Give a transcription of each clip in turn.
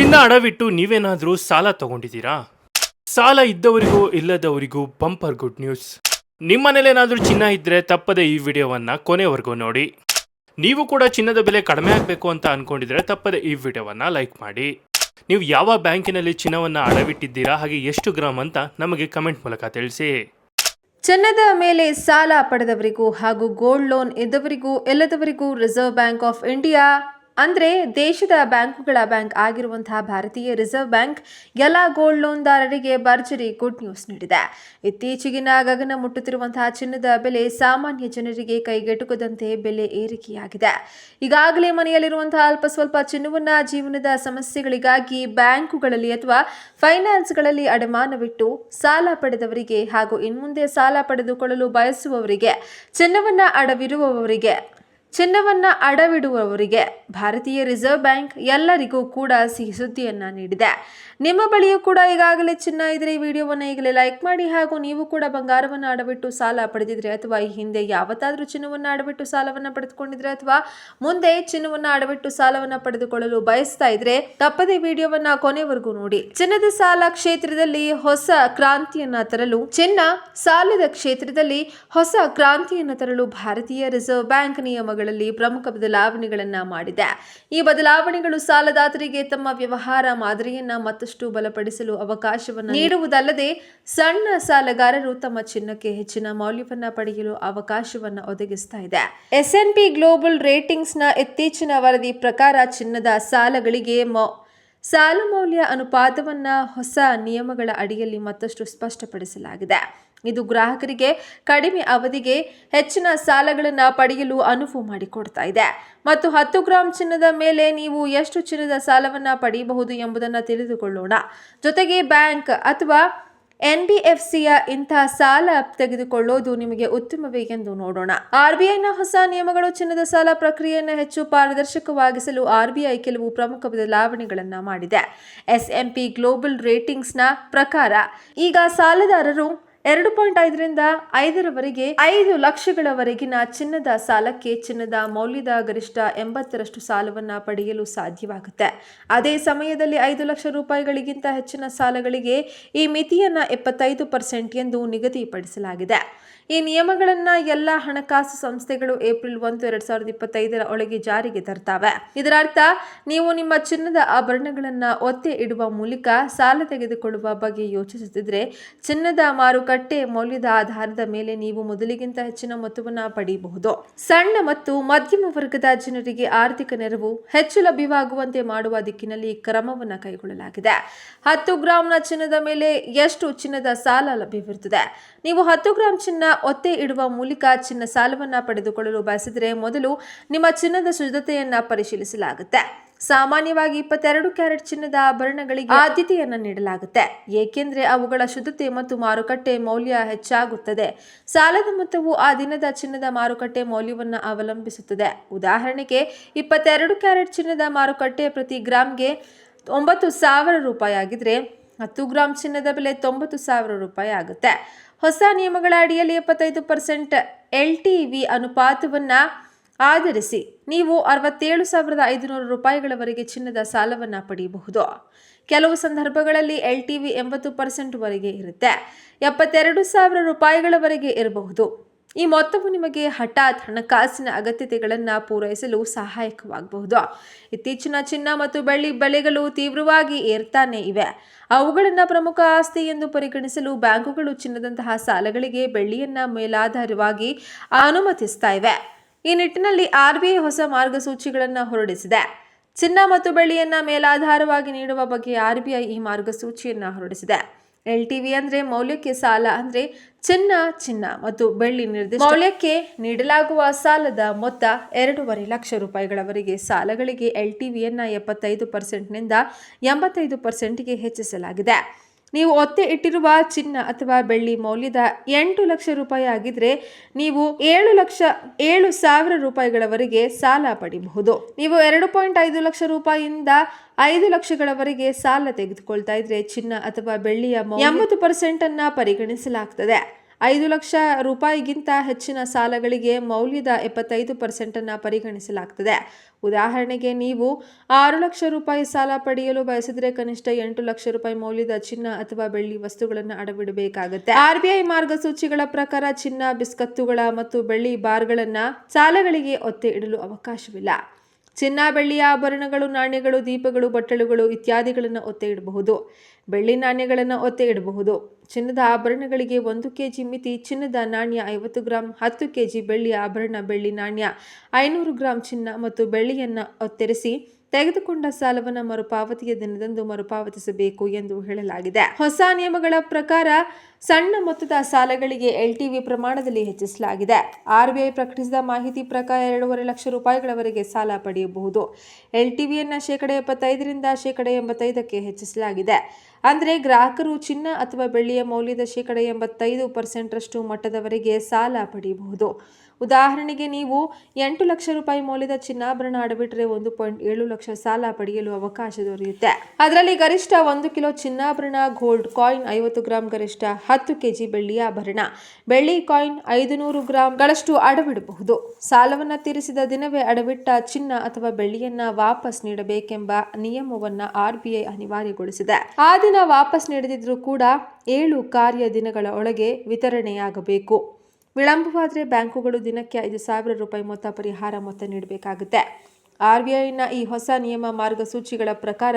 ಚಿನ್ನ ಅಡವಿಟ್ಟು ನೀವೇನಾದರೂ ಸಾಲ ತಗೊಂಡಿದ್ದೀರಾ? ಸಾಲ ಇದ್ದವರಿಗೂ ಇಲ್ಲದವರಿಗೂ ಬಂಪರ್ ಗುಡ್ ನ್ಯೂಸ್. ನಿಮ್ಮನೇಲೇನಾದ್ರೂ ಚಿನ್ನ ಇದ್ರೆ ತಪ್ಪದೆ ಈ ವಿಡಿಯೋವನ್ನ ಕೊನೆವರೆಗೂ ನೋಡಿ. ನೀವು ಕೂಡ ಚಿನ್ನದ ಬೆಲೆ ಕಡಿಮೆ ಆಗಬೇಕು ಅಂತ ಅನ್ಕೊಂಡಿದ್ರೆ ತಪ್ಪದೆ ಈ ವಿಡಿಯೋವನ್ನ ಲೈಕ್ ಮಾಡಿ. ನೀವು ಯಾವ ಬ್ಯಾಂಕಿನಲ್ಲಿ ಚಿನ್ನವನ್ನ ಅಡವಿಟ್ಟಿದ್ದೀರಾ, ಹಾಗೆ ಎಷ್ಟು ಗ್ರಾಮ್ ಅಂತ ನಮಗೆ ಕಮೆಂಟ್ ಮೂಲಕ ತಿಳಿಸಿ. ಚಿನ್ನದ ಮೇಲೆ ಸಾಲ ಪಡೆದವರಿಗೂ ಹಾಗೂ ಗೋಲ್ಡ್ ಲೋನ್ ಇದ್ದವರಿಗೂ, ಎಲ್ಲದವರಿಗೂ ರಿಸರ್ವ್ ಬ್ಯಾಂಕ್ ಆಫ್ ಇಂಡಿಯಾ ಅಂದರೆ ದೇಶದ ಬ್ಯಾಂಕುಗಳ ಬ್ಯಾಂಕ್ ಆಗಿರುವಂತಹ ಭಾರತೀಯ ರಿಸರ್ವ್ ಬ್ಯಾಂಕ್ ಎಲ್ಲ ಗೋಲ್ಡ್ ಲೋನ್ದಾರರಿಗೆ ಭರ್ಜರಿ ಗುಡ್ ನ್ಯೂಸ್ ನೀಡಿದೆ. ಇತ್ತೀಚೆಗಿನ ಗಗನ ಮುಟ್ಟುತ್ತಿರುವಂತಹ ಚಿನ್ನದ ಬೆಲೆ ಸಾಮಾನ್ಯ ಜನರಿಗೆ ಕೈಗೆಟುಕದಂತೆ ಬೆಲೆ ಏರಿಕೆಯಾಗಿದೆ. ಈಗಾಗಲೇ ಮನೆಯಲ್ಲಿರುವಂತಹ ಅಲ್ಪ ಸ್ವಲ್ಪ ಚಿನ್ನವನ್ನ ಜೀವನದ ಸಮಸ್ಯೆಗಳಿಗಾಗಿ ಬ್ಯಾಂಕುಗಳಲ್ಲಿ ಅಥವಾ ಫೈನಾನ್ಸ್ಗಳಲ್ಲಿ ಅಡಮಾನವಿಟ್ಟು ಸಾಲ ಪಡೆದವರಿಗೆ ಹಾಗೂ ಇನ್ಮುಂದೆ ಸಾಲ ಪಡೆದುಕೊಳ್ಳಲು ಬಯಸುವವರಿಗೆ ಚಿನ್ನವನ್ನ ಅಡವಿರುವವರಿಗೆ ಚಿನ್ನವನ್ನ ಅಡವಿಡುವವರಿಗೆ ಭಾರತೀಯ ರಿಸರ್ವ್ ಬ್ಯಾಂಕ್ ಎಲ್ಲರಿಗೂ ಕೂಡ ಸಿಹಿ ಸುದ್ದಿಯನ್ನ ನೀಡಿದೆ. ನಿಮ್ಮ ಬಳಿಯೂ ಕೂಡ ಈಗಾಗಲೇ ಚಿನ್ನ ಇದ್ರೆ ಈ ವಿಡಿಯೋವನ್ನು ಈಗಲೇ ಲೈಕ್ ಮಾಡಿ ಹಾಗೂ ನೀವು ಕೂಡ ಬಂಗಾರವನ್ನು ಅಡವಿಟ್ಟು ಸಾಲ ಪಡೆದಿದ್ರೆ ಅಥವಾ ಈ ಹಿಂದೆ ಯಾವತ್ತಾದ್ರೂ ಚಿನ್ನವನ್ನು ಅಡವಿಟ್ಟು ಸಾಲವನ್ನು ಪಡೆದುಕೊಂಡಿದ್ರೆ ಅಥವಾ ಮುಂದೆ ಚಿನ್ನವನ್ನು ಅಡವಿಟ್ಟು ಸಾಲವನ್ನು ಪಡೆದುಕೊಳ್ಳಲು ಬಯಸ್ತಾ ಇದ್ರೆ ತಪ್ಪದೇ ವಿಡಿಯೋವನ್ನ ಕೊನೆವರೆಗೂ ನೋಡಿ. ಚಿನ್ನದ ಸಾಲ ಕ್ಷೇತ್ರದಲ್ಲಿ ಹೊಸ ಕ್ರಾಂತಿಯನ್ನ ತರಲು ಚಿನ್ನ ಸಾಲದ ಕ್ಷೇತ್ರದಲ್ಲಿ ಹೊಸ ಕ್ರಾಂತಿಯನ್ನು ತರಲು ಭಾರತೀಯ ರಿಸರ್ವ್ ಬ್ಯಾಂಕ್ ನಿಯಮಗಳಲ್ಲಿ ಪ್ರಮುಖ ಬದಲಾವಣೆಗಳನ್ನ ಮಾಡಿದೆ. ಈ ಬದಲಾವಣೆಗಳು ಸಾಲದಾತರಿಗೆ ತಮ್ಮ ವ್ಯವಹಾರ ಮಾದರಿಯನ್ನ ಮತ್ತಷ್ಟು ಬಲಪಡಿಸಲು ಅವಕಾಶವನ್ನು ನೀಡುವುದಲ್ಲದೆ ಸಣ್ಣ ಸಾಲಗಾರರು ತಮ್ಮ ಚಿನ್ನಕ್ಕೆ ಹೆಚ್ಚಿನ ಮೌಲ್ಯವನ್ನ ಪಡೆಯಲು ಅವಕಾಶವನ್ನು ಒದಗಿಸ್ತಾ ಇದೆ. ಎಸ್ ಎನ್ ಪಿ ಗ್ಲೋಬಲ್ ರೇಟಿಂಗ್ಸ್ನ ಇತ್ತೀಚಿನ ವರದಿ ಪ್ರಕಾರ ಚಿನ್ನದ ಸಾಲಗಳಿಗೆ ಸಾಲ ಮೌಲ್ಯ ಅನುಪಾತವನ್ನ ಹೊಸ ನಿಯಮಗಳ ಅಡಿಯಲ್ಲಿ ಮತ್ತಷ್ಟು ಸ್ಪಷ್ಟಪಡಿಸಲಾಗಿದೆ. ಇದು ಗ್ರಾಹಕರಿಗೆ ಕಡಿಮೆ ಅವಧಿಗೆ ಹೆಚ್ಚಿನ ಸಾಲಗಳನ್ನು ಪಡೆಯಲು ಅನುವು ಮಾಡಿಕೊಡ್ತಾ ಇದೆ. ಮತ್ತು ಹತ್ತು ಗ್ರಾಂ ಚಿನ್ನದ ಮೇಲೆ ನೀವು ಎಷ್ಟು ಚಿನ್ನದ ಸಾಲವನ್ನು ಪಡೆಯಬಹುದು ಎಂಬುದನ್ನು ತಿಳಿದುಕೊಳ್ಳೋಣ. ಜೊತೆಗೆ ಬ್ಯಾಂಕ್ ಅಥವಾ ಎನ್ ಬಿ ಎಫ್ ಸಿಯ ಇಂತಹ ಸಾಲ ತೆಗೆದುಕೊಳ್ಳೋದು ನಿಮಗೆ ಉತ್ತಮವೇ ಎಂದು ನೋಡೋಣ. ಆರ್ಬಿಐನ ಹೊಸ ನಿಯಮಗಳು ಚಿನ್ನದ ಸಾಲ ಪ್ರಕ್ರಿಯೆಯನ್ನು ಹೆಚ್ಚು ಪಾರದರ್ಶಕವಾಗಿಸಲು ಆರ್ಬಿಐ ಕೆಲವು ಪ್ರಮುಖ ಬದಲಾವಣೆಗಳನ್ನು ಮಾಡಿದೆ. ಎಸ್ ಎಂ ಪಿ ಗ್ಲೋಬಲ್ ರೇಟಿಂಗ್ಸ್ನ ಪ್ರಕಾರ ಈಗ ಸಾಲದಾರರು ಎರಡು ಪಾಯಿಂಟ್ ಐದರಿಂದ ಐದರವರೆಗೆ ಐದು ಲಕ್ಷಗಳವರೆಗಿನ ಚಿನ್ನದ ಸಾಲಕ್ಕೆ ಚಿನ್ನದ ಮೌಲ್ಯದ ಗರಿಷ್ಠ ಎಂಬತ್ತರಷ್ಟು ಸಾಲವನ್ನು ಪಡೆಯಲು ಸಾಧ್ಯವಾಗುತ್ತೆ. ಅದೇ ಸಮಯದಲ್ಲಿ ಐದು ಲಕ್ಷ ರೂಪಾಯಿಗಳಿಗಿಂತ ಹೆಚ್ಚಿನ ಸಾಲಗಳಿಗೆ ಈ ಮಿತಿಯನ್ನು ಎಪ್ಪತ್ತೈದು ಪರ್ಸೆಂಟ್ ಎಂದು ನಿಗದಿಪಡಿಸಲಾಗಿದೆ. ಈ ನಿಯಮಗಳನ್ನು ಎಲ್ಲ ಹಣಕಾಸು ಸಂಸ್ಥೆಗಳು ಏಪ್ರಿಲ್ ಒಂದು, ಎರಡ್ ಸಾವಿರದ ಇಪ್ಪತ್ತೈದರ ಒಳಗೆ ಜಾರಿಗೆ ತರ್ತಾವೆ. ಇದರರ್ಥ, ನೀವು ನಿಮ್ಮ ಚಿನ್ನದ ಆಭರಣಗಳನ್ನು ಒತ್ತೆ ಇಡುವ ಮೂಲಕ ಸಾಲ ತೆಗೆದುಕೊಳ್ಳುವ ಬಗ್ಗೆ ಯೋಚಿಸುತ್ತಿದ್ರೆ, ಚಿನ್ನದ ಮಾರುಕಟ್ಟೆ ಮೌಲ್ಯದ ಆಧಾರದ ಮೇಲೆ ನೀವು ಮೊದಲಿಗಿಂತ ಹೆಚ್ಚಿನ ಮೊತ್ತವನ್ನು ಪಡೆಯಬಹುದು ಸಣ್ಣ ಮತ್ತು ಮಧ್ಯಮ ವರ್ಗದ ಜನರಿಗೆ ಆರ್ಥಿಕ ನೆರವು ಹೆಚ್ಚು ಲಭ್ಯವಾಗುವಂತೆ ಮಾಡುವ ದಿಕ್ಕಿನಲ್ಲಿ ಕ್ರಮವನ್ನು ಕೈಗೊಳ್ಳಲಾಗಿದೆ. ಹತ್ತು ಗ್ರಾಂನ ಚಿನ್ನದ ಮೇಲೆ ಎಷ್ಟು ಚಿನ್ನದ ಸಾಲ ಲಭ್ಯವಿರುತ್ತದೆ? ನೀವು ಹತ್ತು ಗ್ರಾಂ ಚಿನ್ನ ಒತ್ತೆ ಇಡುವ ಮೂಲಕ ಚಿನ್ನ ಸಾಲವನ್ನು ಪಡೆದುಕೊಳ್ಳಲು ಬಯಸಿದರೆ ಮೊದಲು ನಿಮ್ಮ ಚಿನ್ನದ ಶುದ್ಧತೆಯನ್ನು ಪರಿಶೀಲಿಸಲಾಗುತ್ತೆ. ಸಾಮಾನ್ಯವಾಗಿ ಇಪ್ಪತ್ತೆರಡು ಕ್ಯಾರೆಟ್ ಚಿನ್ನದ ಆಭರಣಗಳಿಗೆ ಆದ್ಯತೆಯನ್ನು ನೀಡಲಾಗುತ್ತೆ. ಏಕೆಂದರೆ ಅವುಗಳ ಶುದ್ಧತೆ ಮತ್ತು ಮಾರುಕಟ್ಟೆ ಮೌಲ್ಯ ಹೆಚ್ಚಾಗುತ್ತದೆ. ಸಾಲದ ಮೊತ್ತವು ಆ ದಿನದ ಚಿನ್ನದ ಮಾರುಕಟ್ಟೆ ಮೌಲ್ಯವನ್ನು ಅವಲಂಬಿಸುತ್ತದೆ. ಉದಾಹರಣೆಗೆ ಇಪ್ಪತ್ತೆರಡು ಕ್ಯಾರೆಟ್ ಚಿನ್ನದ ಮಾರುಕಟ್ಟೆ ಪ್ರತಿ ಗ್ರಾಮ್ಗೆ ಒಂಬತ್ತು ಸಾವಿರ ರೂಪಾಯಿ ಆಗಿದ್ರೆ ಹತ್ತು ಗ್ರಾಂ ಚಿನ್ನದ ಬೆಲೆ ತೊಂಬತ್ತು ಸಾವಿರ ರೂಪಾಯಿ ಆಗುತ್ತೆ. ಹೊಸ ನಿಯಮಗಳ ಅಡಿಯಲ್ಲಿ ಎಪ್ಪತ್ತೈದು ಪರ್ಸೆಂಟ್ ಎಲ್ ಟಿ ವಿ ಅನುಪಾತವನ್ನು ಆಧರಿಸಿ ನೀವು ಅರವತ್ತೇಳು ಸಾವಿರದ ಐದುನೂರು ರೂಪಾಯಿಗಳವರೆಗೆ ಚಿನ್ನದ ಸಾಲವನ್ನು ಪಡೆಯಬಹುದು. ಕೆಲವು ಸಂದರ್ಭಗಳಲ್ಲಿ ಎಲ್ ಟಿ ವಿ ಎಂಬತ್ತು ಪರ್ಸೆಂಟ್ವರೆಗೆ ಇರುತ್ತೆ. ಎಪ್ಪತ್ತೆರಡು ಸಾವಿರ ರೂಪಾಯಿಗಳವರೆಗೆ ಇರಬಹುದು. ಈ ಮೊತ್ತವು ನಿಮಗೆ ಹಠಾತ್ ಹಣಕಾಸಿನ ಅಗತ್ಯತೆಗಳನ್ನು ಪೂರೈಸಲು ಸಹಾಯಕವಾಗಬಹುದು. ಇತ್ತೀಚಿನ ಚಿನ್ನ ಮತ್ತು ಬೆಳ್ಳಿ ಬೆಲೆಗಳು ತೀವ್ರವಾಗಿ ಏರ್ತಾನೆ ಇವೆ. ಅವುಗಳನ್ನು ಪ್ರಮುಖ ಆಸ್ತಿ ಎಂದು ಪರಿಗಣಿಸಲು ಬ್ಯಾಂಕುಗಳು ಚಿನ್ನದಂತಹ ಸಾಲಗಳಿಗೆ ಬೆಳ್ಳಿಯನ್ನ ಮೇಲಾಧಾರವಾಗಿ ಅನುಮತಿಸ್ತಾ ಇವೆ. ಈ ನಿಟ್ಟಿನಲ್ಲಿ ಆರ್ಬಿಐ ಹೊಸ ಮಾರ್ಗಸೂಚಿಗಳನ್ನು ಹೊರಡಿಸಿದೆ. ಚಿನ್ನ ಮತ್ತು ಬೆಳ್ಳಿಯನ್ನ ಮೇಲಾಧಾರವಾಗಿ ನೀಡುವ ಬಗ್ಗೆ ಆರ್ಬಿಐ ಈ ಮಾರ್ಗಸೂಚಿಯನ್ನು ಹೊರಡಿಸಿದೆ. ಎಲ್ ಟಿ ವಿ ಅಂದ್ರೆ ಮೌಲ್ಯಕ್ಕೆ ಸಾಲ ಅಂದ್ರೆ ಚಿನ್ನ ಚಿನ್ನ ಮತ್ತು ಬೆಳ್ಳಿ ನಿರ್ದಿಷ್ಟ ಮೌಲ್ಯಕ್ಕೆ ನೀಡಲಾಗುವ ಸಾಲದ ಮೊತ್ತ ಎರಡೂವರೆ ಲಕ್ಷ ರೂಪಾಯಿಗಳವರೆಗೆ ಸಾಲಗಳಿಗೆ ಎಲ್ ಟಿ ವಿಯನ್ನು ಎಪ್ಪತ್ತೈದು ಪರ್ಸೆಂಟ್ನಿಂದ ಎಂಬತ್ತೈದು ಪರ್ಸೆಂಟ್ಗೆ ಹೆಚ್ಚಿಸಲಾಗಿದೆ. ನೀವು ಒತ್ತೆ ಇಟ್ಟಿರುವ ಚಿನ್ನ ಅಥವಾ ಬೆಳ್ಳಿ ಮೌಲ್ಯದ ಎಂಟು ಲಕ್ಷ ರೂಪಾಯಿ ಆಗಿದ್ರೆ ನೀವು ಏಳು ಲಕ್ಷ, ಏಳು ಸಾವಿರ ರೂಪಾಯಿಗಳವರೆಗೆ ಸಾಲ ಪಡಿಬಹುದು. ನೀವು ಎರಡು ಪಾಯಿಂಟ್ ಐದು ಲಕ್ಷ ರೂಪಾಯಿಯಿಂದ ಐದು ಲಕ್ಷಗಳವರೆಗೆ ಸಾಲ ತೆಗೆದುಕೊಳ್ತಾ ಇದ್ರೆ ಚಿನ್ನ ಅಥವಾ ಬೆಳ್ಳಿಯ ಎಂಬತ್ತು ಪರ್ಸೆಂಟ್ ಅನ್ನ ಪರಿಗಣಿಸಲಾಗ್ತದೆ. ಐದು ಲಕ್ಷ ರೂಪಾಯಿಗಿಂತ ಹೆಚ್ಚಿನ ಸಾಲಗಳಿಗೆ ಮೌಲ್ಯದ ಎಪ್ಪತ್ತೈದು ಪರ್ಸೆಂಟನ್ನು ಪರಿಗಣಿಸಲಾಗ್ತದೆ. ಉದಾಹರಣೆಗೆ ನೀವು ಆರು ಲಕ್ಷ ರೂಪಾಯಿ ಸಾಲ ಪಡೆಯಲು ಬಯಸಿದರೆ ಕನಿಷ್ಠ ಎಂಟು ಲಕ್ಷ ರೂಪಾಯಿ ಮೌಲ್ಯದ ಚಿನ್ನ ಅಥವಾ ಬೆಳ್ಳಿ ವಸ್ತುಗಳನ್ನು ಅಡವಿಡಬೇಕಾಗುತ್ತೆ. ಆರ್ಬಿಐ ಮಾರ್ಗಸೂಚಿಗಳ ಪ್ರಕಾರ ಚಿನ್ನ, ಬಿಸ್ಕತ್ತುಗಳ ಮತ್ತು ಬೆಳ್ಳಿ ಬಾರ್ಗಳನ್ನು ಸಾಲಗಳಿಗೆ ಒತ್ತೆ ಇಡಲು ಅವಕಾಶವಿಲ್ಲ. ಚಿನ್ನ ಬೆಳ್ಳಿಯ ಆಭರಣಗಳು, ನಾಣ್ಯಗಳು, ದೀಪಗಳು, ಬಟ್ಟಲುಗಳು ಇತ್ಯಾದಿಗಳನ್ನು ಒತ್ತೆ ಇಡಬಹುದು. ಬೆಳ್ಳಿ ನಾಣ್ಯಗಳನ್ನು ಒತ್ತೆ ಇಡಬಹುದು. ಚಿನ್ನದ ಆಭರಣಗಳಿಗೆ ಒಂದು ಕೆಜಿ ಮಿತಿ ಚಿನ್ನದ ನಾಣ್ಯ ಐವತ್ತು ಗ್ರಾಂ, ಹತ್ತು ಕೆ ಜಿ ಬೆಳ್ಳಿಯ ಆಭರಣ, ಬೆಳ್ಳಿ ನಾಣ್ಯ ಐನೂರು ಗ್ರಾಂ ಚಿನ್ನ ಮತ್ತು ಬೆಳ್ಳಿಯನ್ನು ಒತ್ತೆರಿಸಿ ತೆಗೆದುಕೊಂಡ ಸಾಲವನ್ನು ಮರುಪಾವತಿಯ ದಿನದಂದು ಮರುಪಾವತಿಸಬೇಕು ಎಂದು ಹೇಳಲಾಗಿದೆ. ಹೊಸ ನಿಯಮಗಳ ಪ್ರಕಾರ ಸಣ್ಣ ಮೊತ್ತದ ಸಾಲಗಳಿಗೆ ಎಲ್ಟಿವಿ ಪ್ರಮಾಣದಲ್ಲಿ ಹೆಚ್ಚಿಸಲಾಗಿದೆ. ಆರ್ಬಿಐ ಪ್ರಕಟಿಸಿದ ಮಾಹಿತಿ ಪ್ರಕಾರ ಎರಡೂವರೆ ಲಕ್ಷ ರೂಪಾಯಿಗಳವರೆಗೆ ಸಾಲ ಪಡೆಯಬಹುದು. ಎಲ್ಟಿವಿಯನ್ನು ಶೇಕಡ ಎಪ್ಪತ್ತೈದರಿಂದ ಶೇಕಡ ಎಂಬತ್ತೈದಕ್ಕೆ ಹೆಚ್ಚಿಸಲಾಗಿದೆ. ಅಂದರೆ ಗ್ರಾಹಕರು ಚಿನ್ನ ಅಥವಾ ಬೆಳ್ಳಿಯ ಮೌಲ್ಯದ ಶೇಕಡ ಎಂಬತ್ತೈದು ಪರ್ಸೆಂಟ್ರಷ್ಟು ಮಟ್ಟದವರೆಗೆ ಸಾಲ ಪಡೆಯಬಹುದು. ಉದಾಹರಣೆಗೆ ನೀವು ಎಂಟು ಲಕ್ಷ ರೂಪಾಯಿ ಮೌಲ್ಯದ ಚಿನ್ನಾಭರಣ ಅಡವಿಟ್ಟರೆ ಒಂದು ಪಾಯಿಂಟ್ ಏಳು ಲಕ್ಷ ಸಾಲ ಪಡೆಯಲು ಅವಕಾಶ ದೊರೆಯುತ್ತೆ. ಅದರಲ್ಲಿ ಗರಿಷ್ಠ ಒಂದು ಕಿಲೋ ಚಿನ್ನಾಭರಣ, ಗೋಲ್ಡ್ ಕಾಯಿನ್ ಐವತ್ತು ಗ್ರಾಂ, ಗರಿಷ್ಠ ಹತ್ತು ಕೆಜಿ ಬೆಳ್ಳಿಯ ಆಭರಣ. ಬೆಳ್ಳಿ ಕಾಯಿನ್ ಐದು ನೂರು ಗ್ರಾಂಗಳಷ್ಟು ಅಡವಿಡಬಹುದು. ಸಾಲವನ್ನು ತೀರಿಸಿದ ದಿನವೇ ಅಡವಿಟ್ಟ ಚಿನ್ನ ಅಥವಾ ಬೆಳ್ಳಿಯನ್ನ ವಾಪಸ್ ನೀಡಬೇಕೆಂಬ ನಿಯಮವನ್ನ ಆರ್ಬಿಐ ಅನಿವಾರ್ಯಗೊಳಿಸಿದೆ. ಆ ದಿನ ವಾಪಸ್ ನೀಡದಿದ್ರೂ ಕೂಡ ಏಳು ಕಾರ್ಯ ದಿನಗಳ ಒಳಗೆ ವಿತರಣೆಯಾಗಬೇಕು. ವಿಳಂಬವಾದರೆ ಬ್ಯಾಂಕುಗಳು ದಿನಕ್ಕೆ ಐದು ಸಾವಿರ ರೂಪಾಯಿ ಮೊತ್ತ ಪರಿಹಾರ ಮೊತ್ತ ನೀಡಬೇಕಾಗುತ್ತೆ. ಆರ್ ಬಿ ಐನ ಈ ಹೊಸ ನಿಯಮ ಮಾರ್ಗಸೂಚಿಗಳ ಪ್ರಕಾರ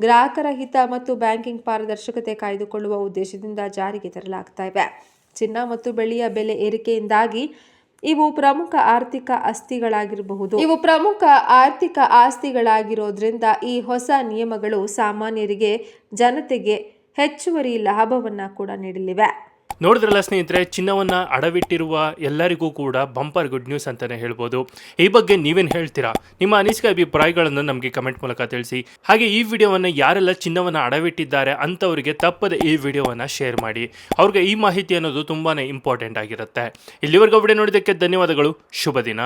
ಗ್ರಾಹಕರ ಹಿತ ಮತ್ತು ಬ್ಯಾಂಕಿಂಗ್ ಪಾರದರ್ಶಕತೆ ಕಾಯ್ದುಕೊಳ್ಳುವ ಉದ್ದೇಶದಿಂದ ಜಾರಿಗೆ ತರಲಾಗ್ತಾ ಇವೆ. ಚಿನ್ನ ಮತ್ತು ಬೆಳ್ಳಿಯ ಬೆಲೆ ಏರಿಕೆಯಿಂದಾಗಿ ಇವು ಪ್ರಮುಖ ಆರ್ಥಿಕ ಆಸ್ತಿಗಳಾಗಿರಬಹುದು. ಇವು ಪ್ರಮುಖ ಆರ್ಥಿಕ ಆಸ್ತಿಗಳಾಗಿರೋದ್ರಿಂದ ಈ ಹೊಸ ನಿಯಮಗಳು ಸಾಮಾನ್ಯರಿಗೆ ಜನತೆಗೆ ಹೆಚ್ಚುವರಿ ಲಾಭವನ್ನು ಕೂಡ ನೀಡಲಿವೆ. ನೋಡಿದ್ರಲ್ಲ ಸ್ನೇಹಿತರೆ, ಚಿನ್ನವನ್ನು ಅಡವಿಟ್ಟಿರುವ ಎಲ್ಲರಿಗೂ ಕೂಡ ಬಂಪರ್ ಗುಡ್ ನ್ಯೂಸ್ ಅಂತಲೇ ಹೇಳ್ಬೋದು. ಈ ಬಗ್ಗೆ ನೀವೇನು ಹೇಳ್ತೀರಾ? ನಿಮ್ಮ ಅನಿಸಿಕೆ ಅಭಿಪ್ರಾಯಗಳನ್ನು ನಮಗೆ ಕಮೆಂಟ್ ಮೂಲಕ ತಿಳಿಸಿ. ಹಾಗೆ ಈ ವಿಡಿಯೋವನ್ನು ಯಾರೆಲ್ಲ ಚಿನ್ನವನ್ನು ಅಡವಿಟ್ಟಿದ್ದಾರೆ ಅಂಥವರಿಗೆ ತಪ್ಪದೆ ಈ ವಿಡಿಯೋವನ್ನು ಶೇರ್ ಮಾಡಿ. ಅವ್ರಿಗೆ ಈ ಮಾಹಿತಿ ಅನ್ನೋದು ತುಂಬಾ ಇಂಪಾರ್ಟೆಂಟ್ ಆಗಿರುತ್ತೆ. ಇಲ್ಲಿವರೆಗೂ ವಿಡಿಯೋ ನೋಡಿದ್ದಕ್ಕೆ ಧನ್ಯವಾದಗಳು. ಶುಭ ದಿನ.